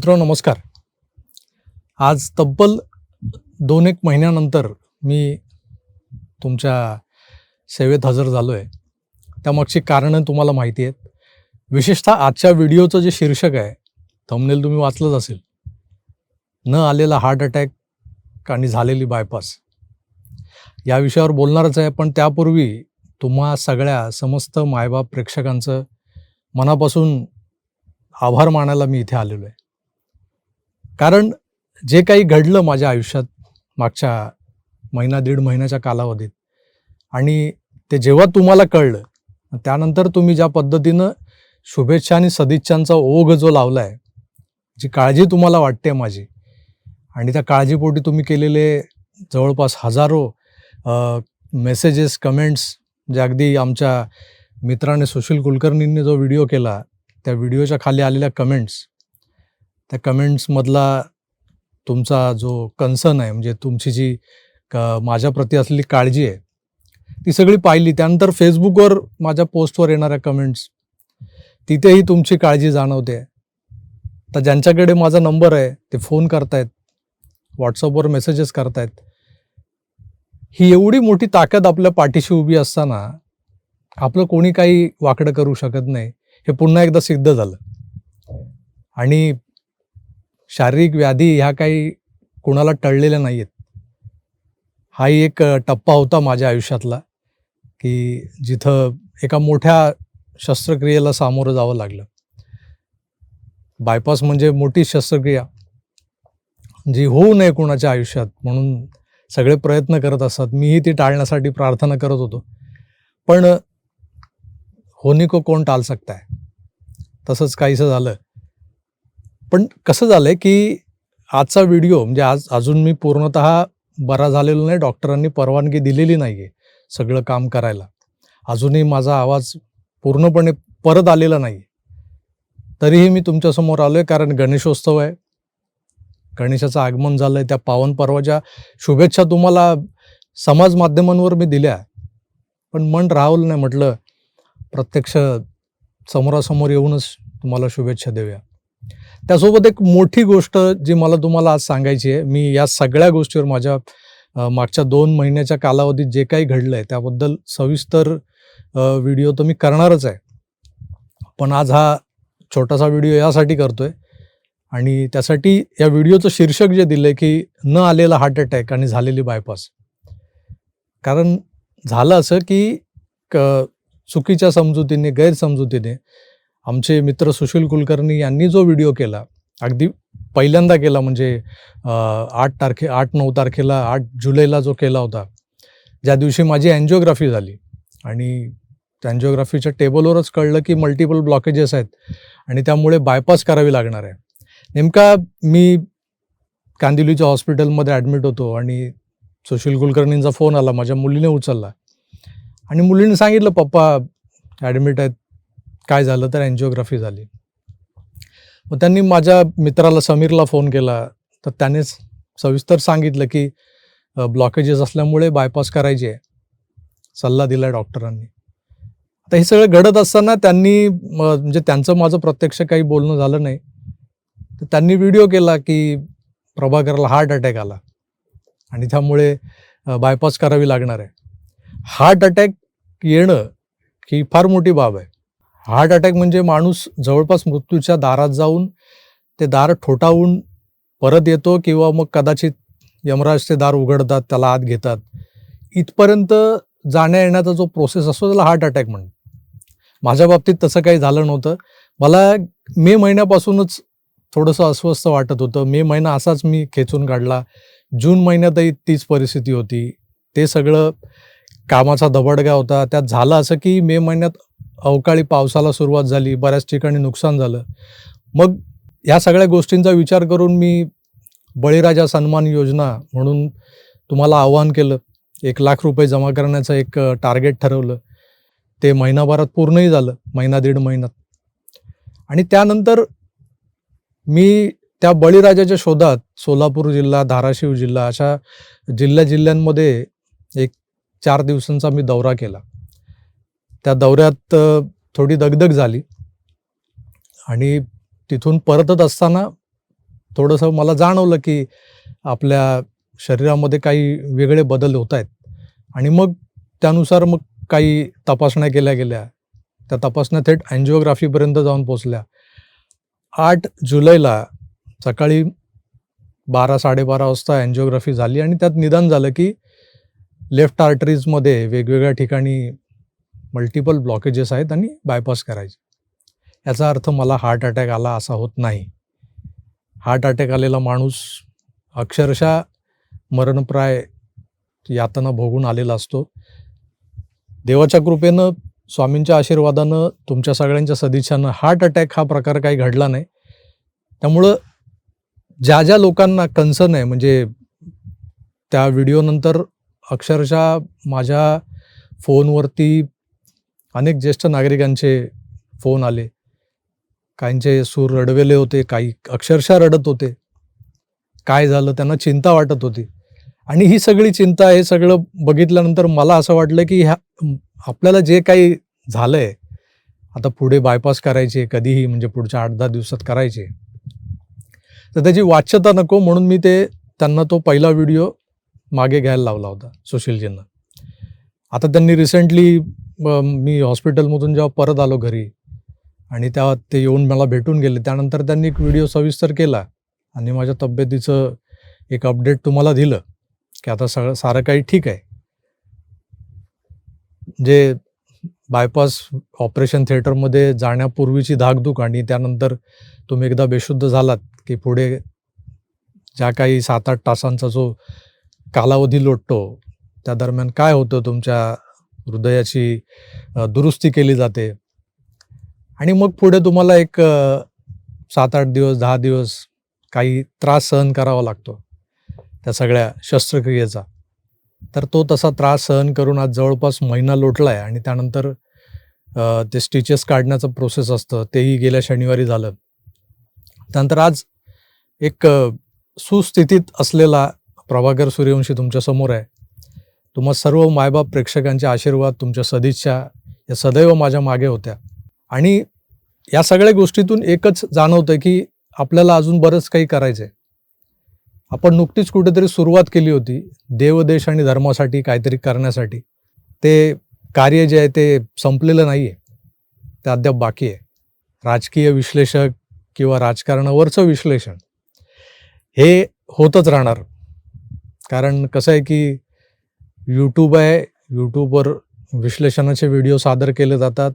मित्रो नमस्कार. आज तब्बल दोन एक महिन्यानंतर मी तुमच्या सेवेत हजर झालो आहे त्यामागची कारणं तुम्हाला माहिती आहेत. विशेषतः आजच्या व्हिडिओचं जे शीर्षक आहे थंबनेल तुम्ही वाचलंच असेल. न आलेला हार्ट अटॅक आणि झालेली बायपास या विषयावर बोलणारच आहे पण त्यापूर्वी तुम्हा सगळ्या समस्त मायबाप प्रेक्षकांचं मनापासून आभार मानायला मी इथे आलेलो आहे. कारण जे काही घडलं माझ्या आयुष्यात मागच्या महिना दीड महिन्याच्या कालावधीत आणि ते जेव्हा तुम्हाला कळलं त्यानंतर तुम्ही ज्या पद्धतीनं शुभेच्छा आणि सदिच्छांचा ओघ जो लावला आहे जी काळजी तुम्हाला वाटते माझी आणि त्या काळजीपोटी तुम्ही केलेले जवळपास हजारो मेसेजेस कमेंट्स जे अगदी आमच्या मित्राने सुशील कुलकर्णींनी जो व्हिडिओ केला त्या व्हिडिओच्या खाली आलेल्या कमेंट्स त्या कमेंट्समधला तुमचा जो कन्सर्न आहे म्हणजे तुमची जी क माझ्याप्रती असलेली काळजी आहे ती सगळी पाहिली. त्यानंतर फेसबुकवर माझ्या पोस्टवर येणाऱ्या कमेंट्स तिथेही तुमची काळजी जाणवते. तर ज्यांच्याकडे माझा नंबर आहे ते फोन करतायत व्हॉट्सअपवर मेसेजेस करतायत. ही एवढी मोठी ताकद आपल्या पाठीशी उभी असताना आपलं कोणी काही वाकडं करू शकत नाही. हे पुन्हा एकदा सिद्ध झालं. आणि शारीरिक व्याधी ह्या काही कुणाला टळलेल्या नाही आहेत हाही एक टप्पा होता माझ्या आयुष्यातला की जिथं एका मोठ्या शस्त्रक्रियेला सामोरं जावं लागलं. बायपास म्हणजे मोठी शस्त्रक्रिया जी होऊ नये कोणाच्या आयुष्यात म्हणून सगळे प्रयत्न करत असतात. मीही ती टाळण्यासाठी प्रार्थना करत होतो. पण होनी को कोण टाल सकता है तसंच काहीसं झालं. पण कसं झालंय की आजचा व्हिडिओ म्हणजे आज अजून मी पूर्णतः बरा झालेलो नाही डॉक्टरांनी परवानगी दिलेली नाही आहे सगळं काम करायला. अजूनही माझा आवाज पूर्णपणे परत आलेला नाही तरीही मी तुमच्यासमोर आलो आहे कारण गणेशोत्सव आहे. गणेशाचं आगमन झालं आहे त्या पावन पर्वाच्या शुभेच्छा तुम्हाला समाज माध्यमांवर मी दिल्या. पण मन राहवलं नाही म्हटलं प्रत्यक्ष समोरासमोर येऊनच तुम्हाला शुभेच्छा देऊया. त्यासोबत एक मोठी गोष्ट जी मला तुम्हाला आज सांगायची आहे. मी या सगळ्या गोष्टीवर माझ्या मागच्या दोन महिन्याच्या कालावधीत जे काही घडलं आहे त्याबद्दल सविस्तर व्हिडिओ तर मी करणारच आहे. पण आज हा छोटासा व्हिडिओ यासाठी करतोय आणि त्यासाठी या व्हिडिओचं शीर्षक जे दिलं की न आलेला हार्ट अटॅक आणि झालेली बायपास. कारण झालं असं की क चुकीच्या समजुतीने गैरसमजुतीने आमचे मित्र सुशील कुलकर्णी यांनी जो व्हिडिओ केला अगदी पहिल्यांदा केला म्हणजे आठ तारखे आठ नऊ तारखेला आठ जुलैला जो केला होता ज्या दिवशी माझी अँजिओग्राफी झाली. आणि अँजिओग्राफीच्या टेबलवरच कळलं की मल्टिपल ब्लॉकेजेस आहेत आणि त्यामुळे बायपास करावी लागणार आहे. नेमका मी कांदिवलीच्या हॉस्पिटलमध्ये ॲडमिट होतो आणि सुशील कुलकर्णींचा फोन आला माझ्या मुलीने उचलला. आणि मुलीने सांगितलं पप्पा ॲडमिट आहेत काय झालं तर अँजिओग्राफी झाली. मग त्यांनी माझ्या मित्राला समीरला फोन केला. तर त्याने सविस्तर सांगितलं की ब्लॉकेजेस असल्यामुळे बायपास करायची आहे. सल्ला दिला डॉक्टरांनी आता हे सगळं घडत असताना त्यांनी म, म्हणजे त्यांचं माझं प्रत्यक्ष काही बोलणं झालं नाही. तर त्यांनी व्हिडिओ केला की प्रभाकरला हार्ट अटॅक आला. आणि त्यामुळे बायपास करावी लागणार आहे. हार्ट अटॅक येणं ही फार मोठी बाब आहे. हार्ट अटॅक म्हणजे माणूस जवळपास मृत्यूच्या दारात जाऊन ते दार ठोठावून परत येतो किंवा मग कदाचित यमराज ते दार उघडतात त्याला आत घेतात. इथपर्यंत जाण्या येण्याचा जो प्रोसेस असतो त्याला हार्ट अटॅक म्हणतात. माझ्या बाबतीत तसं काही झालं नव्हतं. मला मे महिन्यापासूनच थोडंसं अस्वस्थ वाटत होतं. मे महिना असाच मी खेचून काढला. जून महिन्यातही तीच परिस्थिती होती. ते सगळं कामाचा दबडगा होता. त्यात झालं असं की मे महिन्यात अवकाळी पावसाला सुरुवात झाली बऱ्याच ठिकाणी नुकसान झालं. मग ह्या सगळ्या गोष्टींचा विचार करून मी बळीराजा सन्मान योजना म्हणून तुम्हाला आवाहन केलं. एक लाख रुपये जमा करण्याचं एक टार्गेट ठरवलं. ते महिनाभरात पूर्णही झालं महिना दीड महिन्यात आणि त्यानंतर मी त्या बळीराजाच्या शोधात सोलापूर जिल्हा धाराशिव जिल्हा अशा जिल्ह्या जिल्ह्यांमध्ये एक चार दिवसांचा मी दौरा केला. त्या दौऱ्यात थोडी दगदग झाली. आणि तिथून परतत असताना थोडंसं मला जाणवलं की आपल्या शरीरामध्ये काही वेगळे बदल होत आहेत. आणि मग त्यानुसार मग काही तपासण्या केल्या गेल्या. त्या तपासण्या थेट अँजिओग्राफीपर्यंत जाऊन पोचल्या आठ जुलैला सकाळी बारा साडेबारा वाजता अँजिओग्राफी झाली आणि त्यात निदान झालं की लेफ्ट आर्टरीजमध्ये वेगवेगळ्या ठिकाणी मल्टिपल ब्लॉकेजेस आहेत आणि बायपास करायचे. याचा अर्थ मला हार्ट अटॅक आला असा होत नाही. हार्ट अटॅक आलेला माणूस अक्षरशः मरणप्राय यातना भोगून आलेला असतो. देवाच्या कृपेनं स्वामींच्या आशीर्वादानं तुमच्या सगळ्यांच्या सदिच्छानं हार्ट अटॅक हा प्रकार काही घडला नाही. त्यामुळं ज्या ज्या लोकांना कन्सर्न आहे म्हणजे त्या व्हिडिओनंतर अक्षरशः माझ्या फोनवरती अनेक ज्येष्ठ नागरिकांचे फोन आले. काहींचे सूर रडवेले होते काही अक्षरशः रडत होते. काय झालं त्यांना चिंता वाटत होती. आणि ही सगळी चिंता हे सगळं बघितल्यानंतर मला असं वाटलं की ह्या आपल्याला जे काही झालंय आता पुढे बायपास करायचे कधीही म्हणजे पुढच्या आठ दहा दिवसात करायचे. तर त्याची वाच्यता नको म्हणून मी ते त्यांना तो पहिला व्हिडिओ मागे घ्यायला लावला होता सुशीलजींना. आता त्यांनी रिसेंटली मी हॉस्पिटलमधून जेव्हा परत आलो घरी आणि तेव्हा ते येऊन मला भेटून गेले त्यानंतर त्यांनी एक व्हिडिओ सविस्तर केला आणि माझ्या तब्येतीचं एक अपडेट तुम्हाला दिलं की आता सगळं सारं काही ठीक आहे. जे बायपास ऑपरेशन थिएटरमध्ये जाण्यापूर्वीची धाकधूक आणि त्यानंतर तुम्ही एकदा बेशुद्ध झालात की पुढे ज्या काही सात आठ तासांचा जो कालावधी लोटतो त्या दरम्यान काय होतं तुमच्या हृदयाची दुरुस्ती केली जाते. आणि मग पुढे तुम्हाला एक सात आठ दिवस दहा दिवस काही त्रास सहन करावा लागतो त्या सगळ्या शस्त्रक्रियेचा. तर तो तसा त्रास सहन करून आज जवळपास महिना लोटला आहे आणि त्यानंतर ते स्टिचेस काढण्याचं प्रोसेस असतं तेही गेल्या शनिवारी झालं. त्यानंतर आज एक सुस्थितीत असलेला प्रभाकर सूर्यवंशी तुमच्यासमोर आहे. तुम्हा सर्व मायबाप प्रेक्षकांचे आशीर्वाद तुमच्या सदिच्छा या सदैव माझ्या मागे होत्या. आणि या सगळ्या गोष्टीतून एकच जाणवतं की आपल्याला अजून बरंच काही करायचं आहे आपण नुकतीच कुठेतरी सुरुवात केली होती देवदेश आणि धर्मासाठी काहीतरी करण्यासाठी. ते कार्य जे आहे ते संपलेलं नाही आहे ते अद्याप बाकी आहे. राजकीय विश्लेषक किंवा राजकारणावरचं विश्लेषण हे होतच राहणार. कारण कसं आहे की यूट्यूब आहे. यूट्यूबवर विश्लेषणाचे व्हिडिओ सादर केले जातात.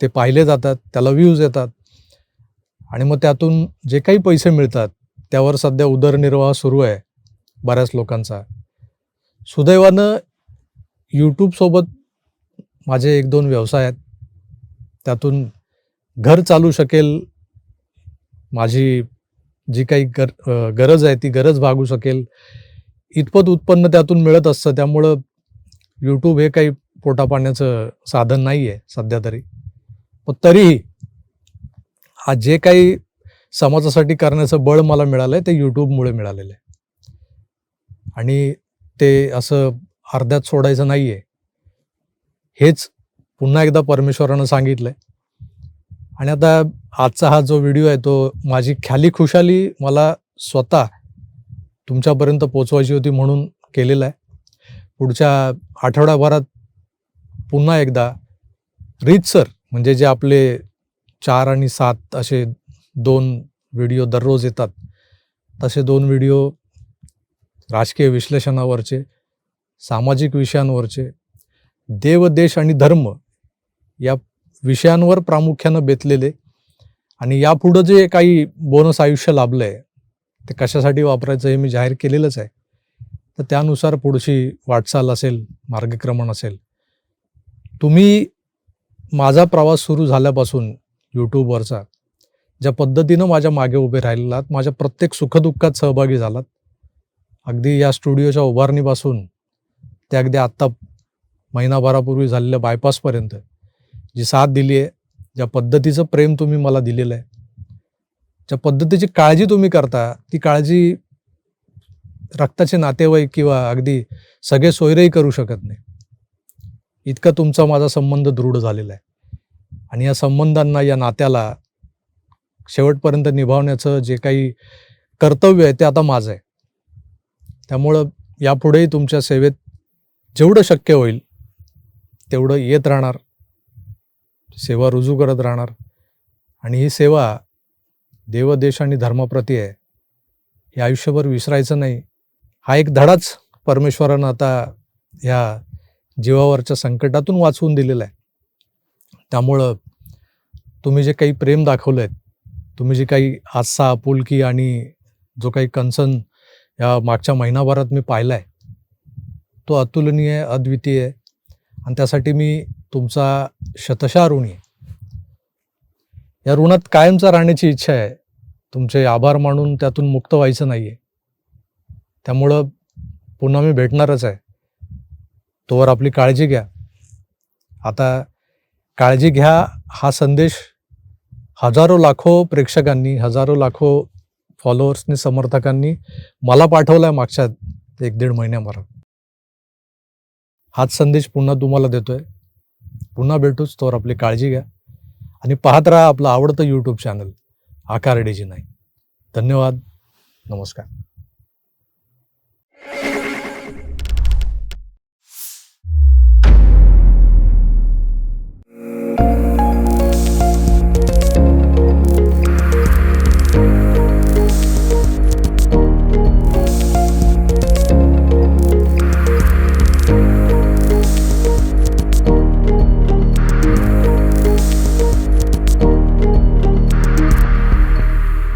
ते पाहिले जातात. त्याला व्ह्यूज येतात. आणि मग त्यातून जे काही पैसे मिळतात त्यावर सध्या उदरनिर्वाह सुरू आहे बऱ्याच लोकांचा. सुदैवानं यूट्यूबसोबत माझे एक दोन व्यवसाय आहेत. त्यातून घर चालू शकेल. माझी जी काही गर गरज आहे ती गरज भागू शकेल. इतपत उत्पन्न त्यातून मिळत असतं. त्यामुळं यूट्यूब हे काही पोटापाण्याचं साधन नाही आहे सध्या तरी. पण तरीही हा जे काही समाजासाठी करण्याचं बळ मला मिळालं आहे ते यूट्यूबमुळे मिळालेलं आहे. आणि ते असं अर्ध्यात सोडायचं नाही आहे हेच पुन्हा एकदा परमेश्वरानं सांगितलं आहे आणि आता आजचा हा जो व्हिडिओ आहे तो माझी ख्याली खुशाली मला स्वतः तुमच्यापर्यंत पोचवायची होती म्हणून केलेलं आहे. पुढच्या आठवड्याभरात पुन्हा एकदा रीतसर म्हणजे जे आपले चार आणि सात असे दोन व्हिडिओ दररोज येतात तसे दोन व्हिडिओ राजकीय विश्लेषणावरचे सामाजिक विषयांवरचे देव देश आणि धर्म या विषयांवर प्रामुख्यानं बेतलेले आणि यापुढं जे काही बोनस आयुष्य लाभलं आहे ते कशासाठी वापरायचं हे मी जाहीर केलेलंच आहे. तर त्यानुसार पुढची वाटचाल असेल मार्गक्रमण असेल. तुम्ही माझा प्रवास सुरू झाल्यापासून यूट्यूबवरचा ज्या पद्धतीनं माझ्या मागे उभे राहिलेलात माझ्या प्रत्येक सुखदुःखात सहभागी झालात अगदी या स्टुडिओच्या उभारणीपासून ते अगदी आत्ता महिनाभरापूर्वी झालेल्या बायपासपर्यंत जी साथ दिली आहे ज्या पद्धतीचं प्रेम तुम्ही मला दिलेलं आहे ज्या पद्धतीची काळजी तुम्ही करता ती काळजी रक्ताचे नातेवाईक किंवा अगदी सगळे सोयरेही करू शकत नाही. इतका तुमचा माझा संबंध दृढ झालेला आहे. आणि या संबंधांना या नात्याला शेवटपर्यंत निभावण्याचं जे काही कर्तव्य आहे ते आता माझं आहे. त्यामुळं यापुढेही तुमच्या सेवेत जेवढं शक्य होईल तेवढं येत राहणार. सेवा रुजू करत राहणार. आणि ही सेवा देव देश आणि धर्माप्रती आहे. हे आयुष्यभर विसरायचं नाही. हा एक धडाच परमेश्वरानं आता ह्या जीवावरच्या संकटातून वाचवून दिलेला आहे. त्यामुळं तुम्ही जे काही प्रेम दाखवलं आहे तुम्ही जे काही आस्था आपुलकी आणि जो काही कन्सर्न या मागच्या महिनाभरात मी पाहिला आहे तो अतुलनीय अद्वितीय आहे. आणि त्यासाठी मी तुमचा शतशः ऋणी आहे. या ऋणात कायमचा राहण्याची इच्छा आहे. तुमचे आभार मानून त्यातून मुक्त व्हायचं नाही आहे त्यामुळं पुन्हा मी भेटणारच आहे. तोवर आपली काळजी घ्या. आता काळजी घ्या हा संदेश हजारो लाखो प्रेक्षकांनी हजारो लाखो फॉलोअर्सनी समर्थकांनी मला पाठवला आहे मागच्या एक दीड महिन्याभरात. हाच संदेश पुन्हा तुम्हाला देतोय. पुन्हा भेटूच तोवर आपली काळजी घ्या. आणि पाहत राहा आपलं आवडतं यूट्यूब चॅनल आकार नाही धन्यवाद. नमस्कार.